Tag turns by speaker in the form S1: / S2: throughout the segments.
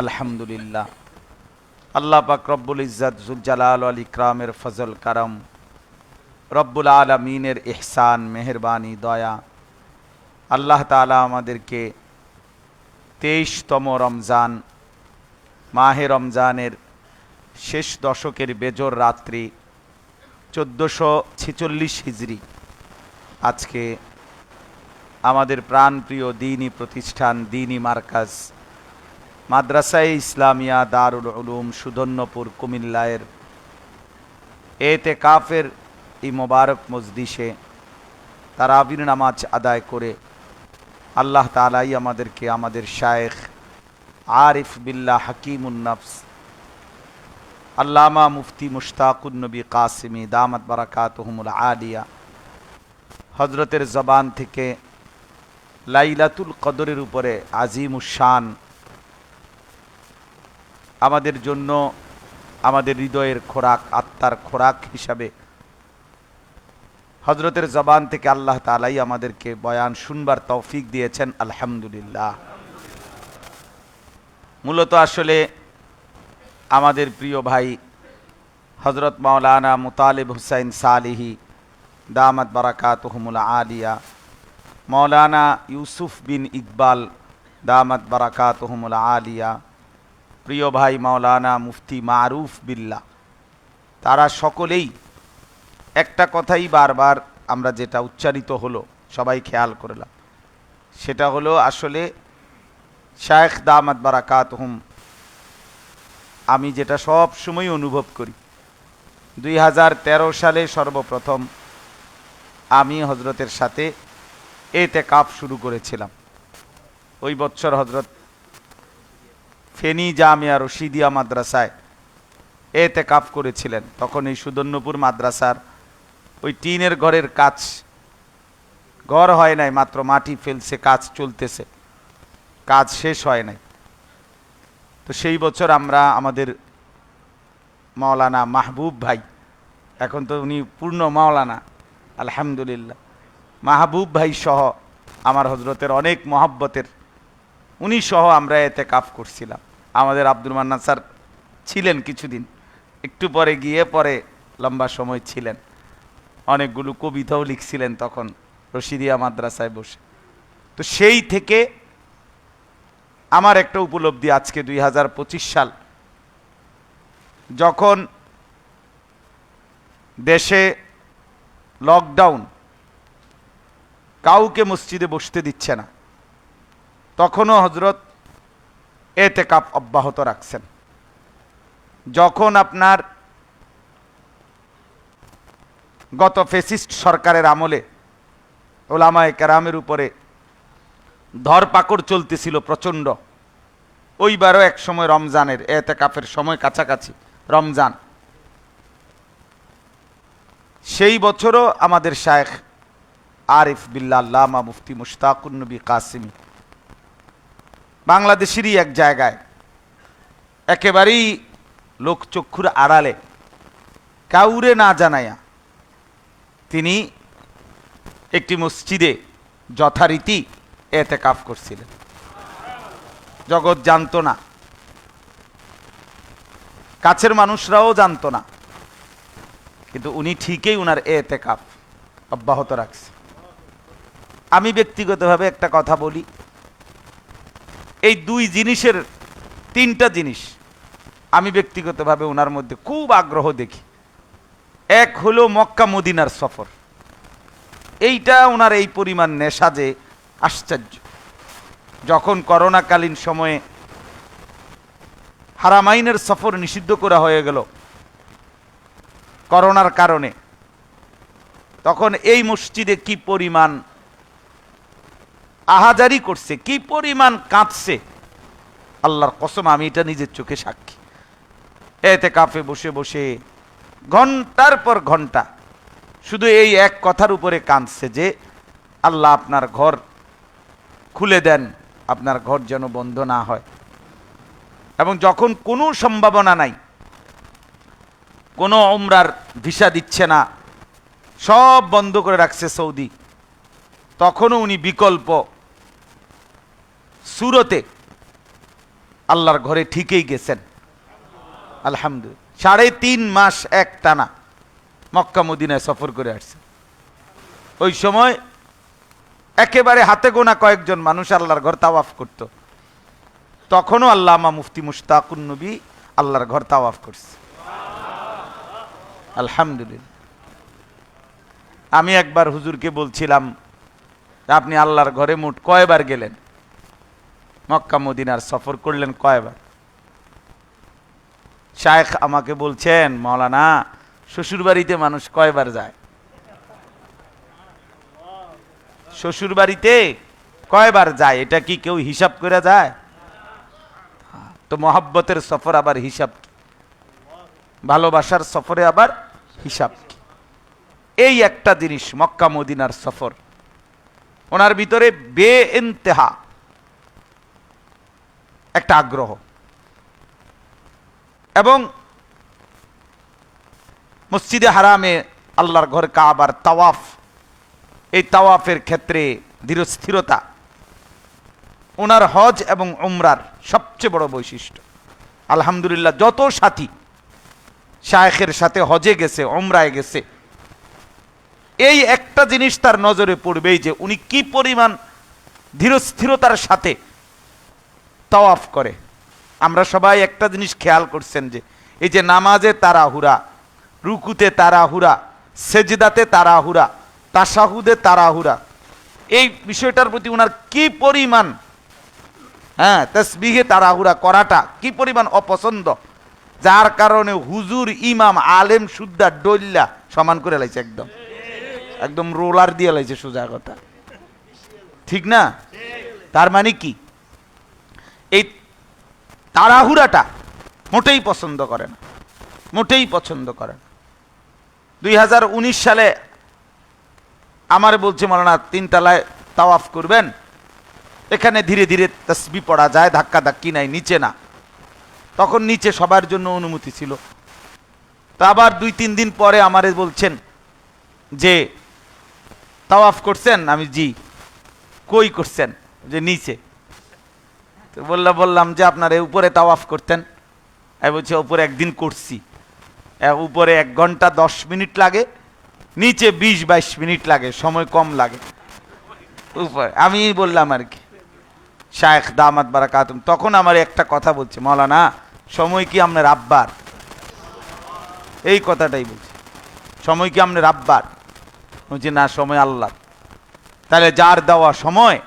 S1: আলহামদুলিল্লাহ। আল্লাহ পাক রব্বুল ইজ্জাত, জুলজালাল আল ইকরামের ফজল কারম, রব্বুল আলমিনের ইহসান, মেহরবানি, দয়া। আল্লাহ তাআলা আমাদেরকে তেইশতম রমজান, মাহে রমজানের শেষ দশকের বেজর রাত্রি, চোদ্দোশো ছেচল্লিশ হিজড়ি আজকে আমাদের প্রাণপ্রিয় দিনই প্রতিষ্ঠান দিনী মার্কাজ। মাদ্রাসায় ইসলামিয়া, দারুল উলুম সুধন্যপুর কুমিল্লায়ের এতে কাফের এই মোবারক মজদিসে তারাবির নামাজ আদায় করে আল্লাহ তালাই আমাদেরকে, আমাদের শায়েখ আরিফ বিল্লাহ হাকিমুন্নফস আল্লামা মুফতি মুশতাকুন্নবী কাসিমি, দামত বারাকাতহমুল আলিয়া হজরতের জবান থেকে লাইলাতুল কদরের উপরে আজিম উশান আমাদের জন্য আমাদের হৃদয়ের খোরাক, আত্মার খোরাক হিসাবে। হজরতের জবান থেকে আল্লাহ তালাই আমাদেরকে বয়ান শুনবার তৌফিক দিয়েছেন, আলহামদুলিল্লাহ। মূলত আসলে আমাদের প্রিয় ভাই হজরত মাওলানা মুতালিব হুসাইন সালিহি, দামাত বারাকাতহমুল আলিয়া মৌলানা ইউসুফ বিন ইকবাল, দামাত বারাকাতহমুল আলিয়া প্রিয় ভাই মাওলানা মুফতি মারুফ বিল্লা, তারা সকলেই একটা কথাই বারবার আমরা যেটা উচ্চারিত হলো, সবাই খেয়াল করলাম। সেটা হলো আসলে শায়েখ দামাত বারাকাতহুম, আমি যেটা সব সময় অনুভব করি। দুই হাজার তেরো সালে সর্বপ্রথম আমি হজরতের সাথে এতে কাপ শুরু করেছিলাম। ওই বছর হজরত ফেনী জামিয়া রশিদিয়া মাদ্রাসায় এতে কাপ করেছিলেন। তখন এই সুদর্ণপুর মাদ্রাসার ওই টিনের ঘরের কাজ ঘর হয় নাই, মাত্র মাটি ফেলছে, কাজ চলতেছে। কাজ শেষ হয় নাই। তো সেই বছর আমরা আমাদের মাওলানা মাহবুব ভাই, এখন তো উনি পূর্ণ মাওলানা, আলহামদুলিল্লাহ। মাহবুব ভাই সহ আমার হজরতের অনেক মহাব্বতের, উনি সহ আমরা এতে কাফ করছিলাম। আমাদের আব্দুল মান্নান স্যার ছিলেন কিছুদিন। একটু পরে গিয়ে পরে লম্বা সময় ছিলেন। অনেকগুলো কবিতাও লিখছিলেন তখন রশিদিয়া মাদ্রাসায় বসে। তো সেই থেকে আমার একটা উপলব্ধি আজকে দুই হাজার পঁচিশ সাল। যখন দেশে লকডাউন কাউকে মসজিদে বসতে দিচ্ছে না, তখনও হজরত এতে কাপ অব্যাহত রাখছেন। যখন আপনার গত ফেসিস্ট সরকারের আমলে ওলামায় কেরামের উপরে ধরপাকড় চলতেছিল প্রচণ্ড, ওইবারও এক সময় রমজানের এতে কাপের সময় কাছাকাছি, রমজান। সেই বছরও আমাদের শায়েখ আরিফ বিল্লা আল্লামা মুফতি মুশতাকুন্নবী কাসিমি বাংলাদেশেরই এক জায়গায়। একেবারেই লোকচক্ষুর আড়ালে। কাউরে না জানায়া তিনি একটি মসজিদে যথারীতি এতে কাফ করছিলেন। জগৎ জানতো না। কাছের মানুষরাও জানতো না। কিন্তু উনি ঠিকই উনার এতে কাপ অব্যাহত রাখছে। আমি ব্যক্তিগতভাবে একটা কথা বলি। এই দুই জিনিসের তিনটা জিনিস আমি ব্যক্তিগতভাবে ওনার মধ্যে খুব আগ্রহ দেখি। এক হলো মক্কা মদিনার সফর। এইটা ওনার এই পরিমাণ নেশা যে আশ্চর্য। যখন করোনাকালীন সময়ে হারামাইনের সফর নিষিদ্ধ করা হয়ে গেল করোনার কারণে, তখন এই মসজিদে কি পরিমাণ আহাজারি করছে, কি পরিমাণ কাঁদছে। আল্লাহর কসম, আমি এটা নিজের চোখে সাক্ষী। এতে কাফে বসে বসে, ঘণ্টার পর ঘণ্টা, শুধু এই এক কথার উপরে কাঁদছে যে, আল্লাহ আপনার ঘর খুলে দেন, আপনার ঘর যেন বন্ধ না হয়। এবং যখন কোনো সম্ভাবনা নাই, কোনো ওমরার ভিসা দিচ্ছে না, সব বন্ধ করে রাখছে সৌদি, তখনও উনি বিকল্প সুরতে আল্লাহর ঘরে ঠিকই গেছেন। আলহামদুলিল্লাহ। সাড়ে তিন মাস এক টানা মক্কা মদিনায় সফর করে আসছে। ওই সময় একেবারে হাতে গোনা কয়েকজন মানুষ আল্লাহর ঘর তাওয়াফ করত। তখনও আল্লামা মুফতি মুশতাকুন নবী আল্লাহর ঘর তাওয়াফ করছে। আলহামদুলিল্লাহ। আমি একবার হুজুরকে বলছিলাম, আপনি আল্লাহর ঘরে মোট কয়বার গেলেন? মক্কা মদিনার সফর করলেন কয়বার? শায়েখ আমাকে বলছেন মৌলানা শ্বশুর বাড়িতে মানুষ কয়বার যায়? শ্বশুর বাড়িতে কয়বার যায়? এটা কি কেউ হিসাব করে যায়? তো মহাব্বতের সফর আবার হিসাব? ভালোবাসার সফরে আবার হিসাব কি? এই একটা জিনিস, মক্কা মদিনার সফর। ওনার ভিতরে বে ইন্তেহা একটা আগ্রহ। এবং মসজিদে হারামে আল্লাহর ঘর কাবার তাওয়াফ, এই তাওয়াফের ক্ষেত্রে ধীরস্থিরতা, ওনার হজ এবং উমরার সবচেয়ে বড় বৈশিষ্ট্য। আলহামদুলিল্লাহ, যত সাথী শায়েখের সাথে হজে গেছে ওমরায় গেছে, এই একটা জিনিস তার নজরে পড়বেই যে উনি কি পরিমাণ ধীরস্থিরতার সাথে তাওয়াফ করে। আমরা সবাই একটা জিনিস খেয়াল করছেন যে, এই যে নামাজে তারাহুরা, রুকুতে তারাহুরা, সেজদাতে তারাহুরা, তাসাহুদে তারাহুরা, এই বিষয়টার প্রতি ওনার কি পরিমাণ হ্যাঁ তসবিহে তারাহুরা করাটা কি পরিমাণ অপছন্দ? যার কারণে হুজুর, ইমাম, আলেম সুদ্দা ডল্লা সমান করে লাইছে একদম। একদম রোলার দিয়ে লাইছে সোজা কথা। ঠিক না? তার মানে কি? এই তাড়াহুড়াটা মোটেই পছন্দ করে না, মোটেই পছন্দ করে না। দুই হাজার উনিশ সালে আমার বলছে, মৌলানা তিনতলায় তাওয়াফ করবেন? এখানে ধীরে ধীরে তসবি পড়া যায় ধাক্কা ধাক্কি নাই, নিচে না। তখন নিচে সবার জন্য অনুমতি ছিল। তা আবার দুই তিন দিন পরে আমারে বলছেন যে, তাওয়াফ করছেন? আমি, জি। কই করছেন? যে, নিচে। তো বললাম বললাম যে আপনার উপরে তাওয়াফ করতেন। আমি বলছি, উপরে একদিন করছি। উপরে এক ঘণ্টা দশ মিনিট লাগে, নিচে বিশ বাইশ মিনিট লাগে, সময় কম লাগে। উপরে, আমি বললাম আর কি, শায়েখ দামাত বারাকাতুম, তখন আমার একটা কথা বলছে, মৌলানা, সময় কি আপনার আব্বার? এই কথাটাই বলছে, সময় কি আপনার আব্বার? বলছি, না, সময় আল্লাহ তাহলে যার দেওয়া সময়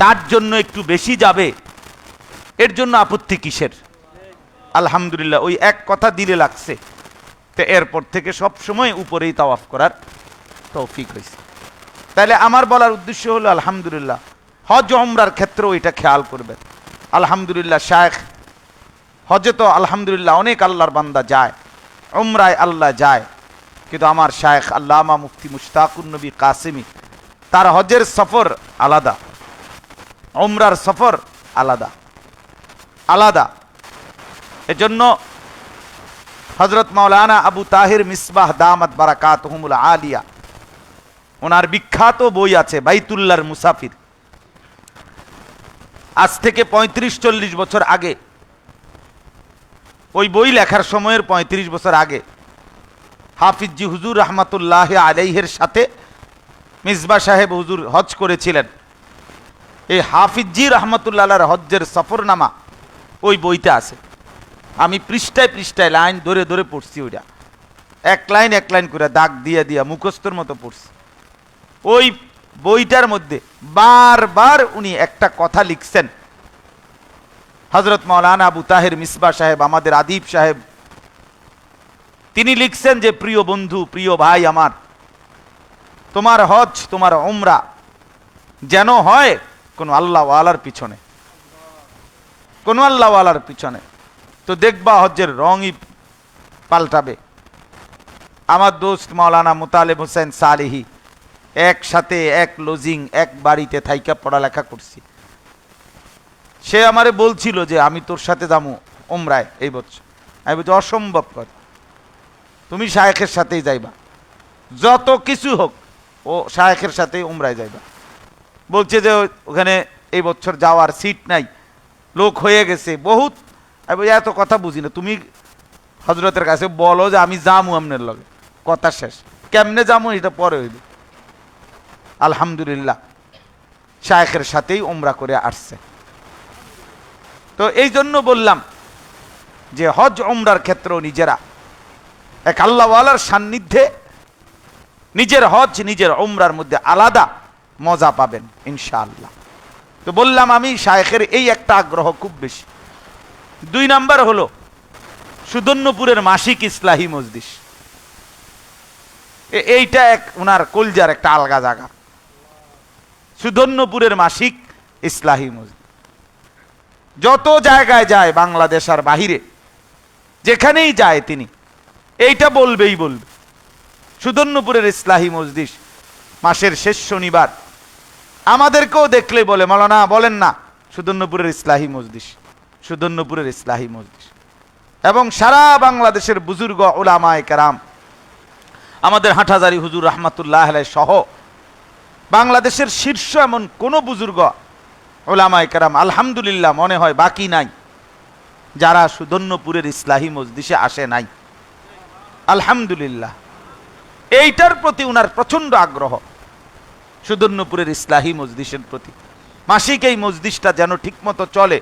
S1: তার জন্য একটু বেশি যাবে। এর জন্য আপত্তি কিসের? আলহামদুলিল্লাহ, ওই এক কথা দিলে লাগছে। তো এরপর থেকে সব সময় উপরেই তাওয়াফ করার তৌফিক হয়েছে। তাহলে আমার বলার উদ্দেশ্য হলো, আলহামদুলিল্লাহ, হজ অমরার ক্ষেত্রেও এটা খেয়াল করবেন। আলহামদুলিল্লাহ, শায়েখ, হজে তো আলহামদুলিল্লাহ অনেক আল্লাহর বান্দা যায়, উমরায় আল্লাহ যায়। কিন্তু আমার শায়েখ আল্লামা মুফতি মুশতাকুর নবী কাসিমি, তার হজের সফর আলাদা। উমরার সফর আলাদা। আলাদা। এজন্য হজরত মাওলানা আবু তাহির মিসবাহ দামাত বারাকাত আলিয়া, ওনার বিখ্যাত বই আছে বাইতুল্লার মুসাফির। আজ থেকে পঁয়ত্রিশ চল্লিশ বছর আগে, ওই বই লেখার সময়ের পঁয়ত্রিশ বছর আগে, হাফিজি হুজুর রহমাতুল্লাহ আলাইহের সাথে মিসবা সাহেব হুজুর হজ করেছিলেন। এই হাফিজি রহমতুল্লাহ হজ্জের সফরনামা ওই বইতে আছে। আমি পৃষ্ঠায় পৃষ্ঠায় লাইন ধরে ধরে পড়ছি ওইটা। এক লাইন এক লাইন করে দাগ দিয়ে দিয়া মুখস্থর মতো পড়ছি। ওই বইটার মধ্যে বারবার উনি একটা কথা লিখছেন। হজরত মৌলানা আবু তাহের মিসবা সাহেব, আমাদের আদিব সাহেব, তিনি লিখছেন যে, প্রিয় বন্ধু, প্রিয় ভাই আমার, তোমার হজ, তোমার ওমরা যেন হয় কোনো আল্লাহওয়ালার পিছনে। কোনো আল্লাহওয়ালার পিছনে। তো দেখবা হজ্জের রঙই পাল্টাবে। আমার দোস্ত মাওলানা মুতালেব হোসেন সালেহি একসাথে এক লজিং, এক বাড়িতে থাইকা পড়ালেখা করছি। সে আমারে বলছিল যে, আমি তোর সাথে যাব ওমরায় এই বছর। আমি বলছি, অসম্ভব কর তুমি শায়েখের সাথেই যাইবা। যত কিছু হোক, ও শায়েখের সাথেই উমরায় যাইবা। বলছে যে ওখানে এই বছর যাওয়ার সিট নাই। লোক হয়ে গেছে, বহুত। এত কথা বুঝি না। তুমি হজরতের কাছে বলো যে আমি যামু আমনের লগে। কথা শেষ। কেমনে যামু এটা পরে হইল। আলহামদুলিল্লাহ, শায়েখের সাথেই ওমরা করে আসছে। তো এই জন্য বললাম যে হজ ওমরার ক্ষেত্রেও নিজেরা, এক আল্লাহওয়ালার সান্নিধ্যে নিজের হজ, নিজের ওমরার মধ্যে আলাদা মজা পাবেন, ইনশাআল্লাহ। তো বললাম আমি, শায়েখের এই একটা আগ্রহ খুব বেশি। দুই নাম্বার হলো সুদন্যপুরের মাসিক ইসলাহি মজলিস। এইটা এক ওনার কলজার একটা আলগা জায়গা। সুদন্যপুরের মাসিক ইসলাহি মসজিদ যত জায়গায় যায় বাংলাদেশ আর বাহিরে, যেখানেই যায় তিনি, এইটা বলবেই বলবে। সুদন্যপুরের ইসলাহি মসজিদ মাসের শেষ শনিবার আমাদেরকেও দেখলে বলে মালানা বলেন না সুদন্যপুরের ইসলাহি মসজিদ সুদন্যপুরের ইসলাহি মসজিদ এবং সারা বাংলাদেশের বুজুর্গ ওলামায় কারাম, আমাদের হাঁটাজারি হুজুর রহমাতুল্লাহ সহ, বাংলাদেশের শীর্ষ এমন কোন বুজুর্গ ওলামায় কারাম, আলহামদুলিল্লাহ মনে হয় বাকি নাই, যারা সুদন্যপুরের ইসলাহি মসজিষে আসে নাই। আলহামদুলিল্লাহ। এইটার প্রতি উনার প্রচণ্ড আগ্রহ। সুদন্যপুরের ইসলাহি মসজিষের প্রতি। মাসিক এই মসজিষটা যেন ঠিকমতো চলে,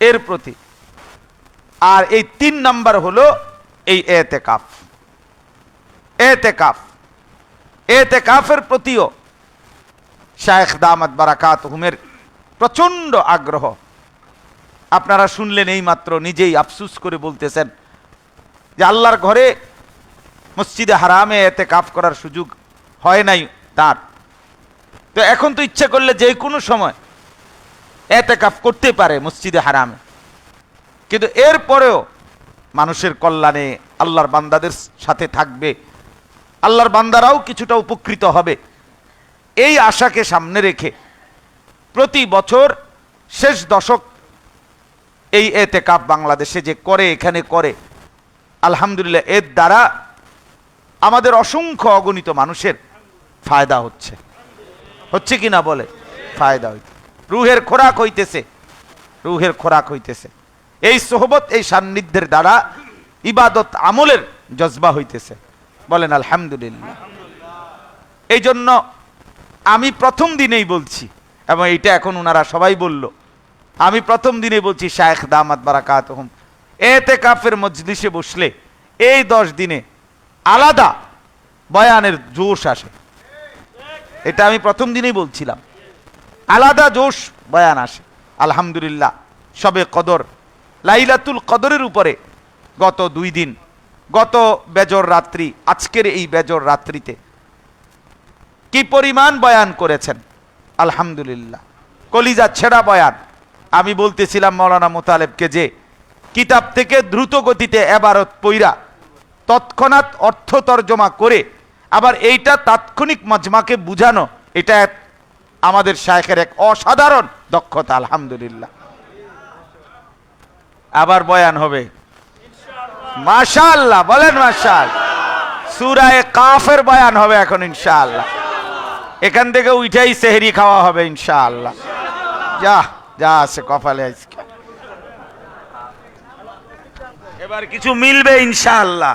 S1: এর প্রতি। আর এই তিন নাম্বার হলো এই এতে কাফ এতে কাফ এতে কাফের প্রতিও শায়েখ দামাত বারাকাত হুমের প্রচণ্ড আগ্রহ। আপনারা শুনলেন এই মাত্র নিজেই আফসুস করে বলতেছেন যে আল্লাহর ঘরে মসজিদে হারামে এতে কাফ করার সুযোগ হয় নাই তার। তো এখন তো ইচ্ছা করলে যে কোনো সময় এতে কাফ করতে পারে মসজিদে হারামে। কিন্তু এরপরেও মানুষের কল্যাণে আল্লাহর বান্দাদের সাথে থাকবে, আল্লাহর বান্দারাও কিছুটা উপকৃত হবে। এই আশাকে সামনে রেখে প্রতি বছর শেষ দশক এই এতে কাপ বাংলাদেশে যে করে, এখানে করে, আলহামদুলিল্লাহ, এর দ্বারা আমাদের অসংখ্য অগণিত মানুষের ফায়দা হচ্ছে। হচ্ছে কি না বলে? ফায়দা হইতে। রুহের খোরাক হইতেছে। রুহের খোরাক হইতেছে। এই সোহবত, এই সান্নিধ্যের দ্বারা ইবাদত আমলের জজবা হইতেছে। বলেন, আলহামদুলিল্লাহ। এই জন্য আমি প্রথম দিনেই বলছি, এবং এইটা এখন ওনারা সবাই বলল, আমি প্রথম দিনে বলছি, শায়েখ দামাত বারাকাত হুম এতে কাফের মজলিসে বসলে এই দশ দিনে আলাদা বয়ানের জোশ আসে। এটা আমি প্রথম দিনেই বলছিলাম। আলাদা জোশ বয়ান আসে, আলহামদুলিল্লাহ, সবে কদর। লাইলাতুল কদরের উপরে গত দুই দিন, গত বেজর রাত্রি, আজকের এই বেজর রাত্রিতে কি পরিমাণ বয়ান করেছেন? আলহামদুলিল্লাহ। কলিজা ছেঁড়া বয়ান। আমি বলতেছিলাম মৌলানা মোতালেবকে যে, কিতাব থেকে দ্রুত গতিতে এবারত পইরা তৎক্ষণাৎ অর্থ তর্জমা করে আবার এইটা তাৎক্ষণিক মজমাকে বুঝানো, এটা আমাদের শায়েখের এক অসাধারণ দক্ষতা, আলহামদুলিল্লাহ। আবার বয়ান হবে। মাশাআল্লাহ, বলেন মাশাল সুরায় কাফের বয়ান হবে এখন, ইনশাআল্লাহ। এখান থেকে উঠাই সেহরি খাওয়া হবে, ইনশাআল্লাহ। যা যা আছে কপালে আজকে। এবার কিছু মিলবে, ইনশাআল্লাহ।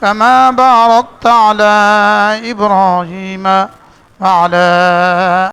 S2: كما باركت على إبراهيم وعلى